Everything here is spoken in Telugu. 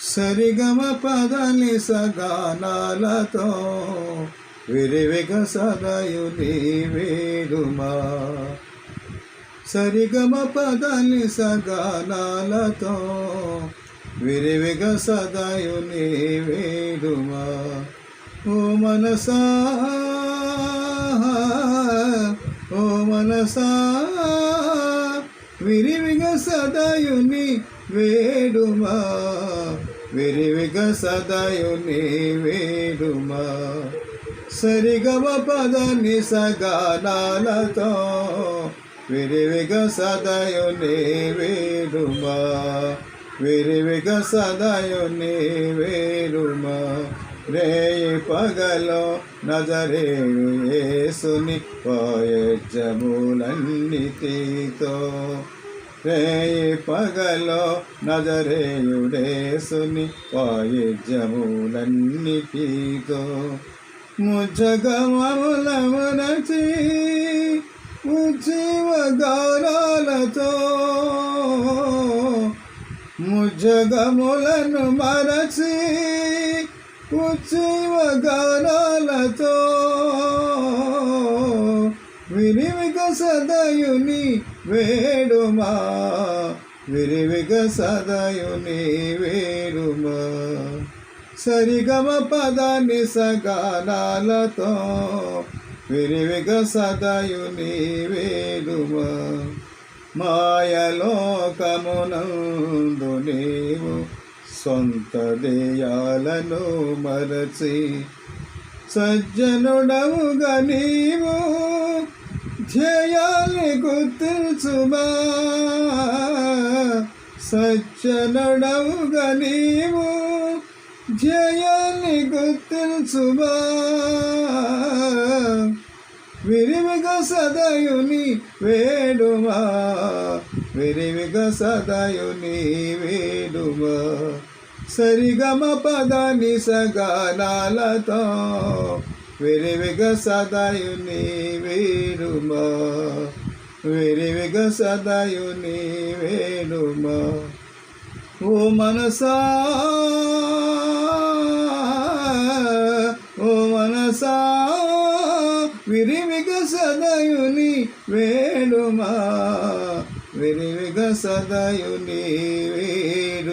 సరిగమ పదని సగానాలతో విరివిగ సదయు నీ వేడుమా సరిగమ పదని సగానాలతో విరివిగ సదయు నీ వేడుమా ఓ మనసా ఓ మనసా విరివిగ సదయుని వేడుమా విరివిగ సదయు నీ వేడుమా. సరిగమ పద నిసగానాలతో విరివిగ సదయు నీ వేడుమా. విరివిగ సదయు నీ వేడుమా. రేయి పగలో నజరేడు యేసుని పాయజములన్నిటితో రేయి పగలో నజరేయుడేసుని పాయజములన్నిటితో ముజగమములమునచి మనచి గౌరాలతో ముజగములను మరచి ఉజ్జీవ గౌరవ సదయుని వేడుమా. విరివిగ సదయుని వేడుమా. సరిగమ పద సగానాలతో విరివిగ సదయుని వేడుమా. మాయలోకమునందు నీవు సొంత దేయాలను మరచి సజ్జనుడవుగా నీవు ధ్యేయాన్ని గుర్తించుమా? సజ్జనుడవుగా నీవు ధ్యేయాన్ని గుర్తించుమా? విరివిగ సదయుని వేడుమా? విరివిగ సదయుని వేడుమా? సరిగమ పదని సగానాలతో విరివిగ సదయుని వేడుమా. విరివిగ సదయుని వేడుమా. ఓ మనసా ఓ మనసా విరివిగ సదయుని వేడుమా. విరివిగ సదయుని వేడుమా.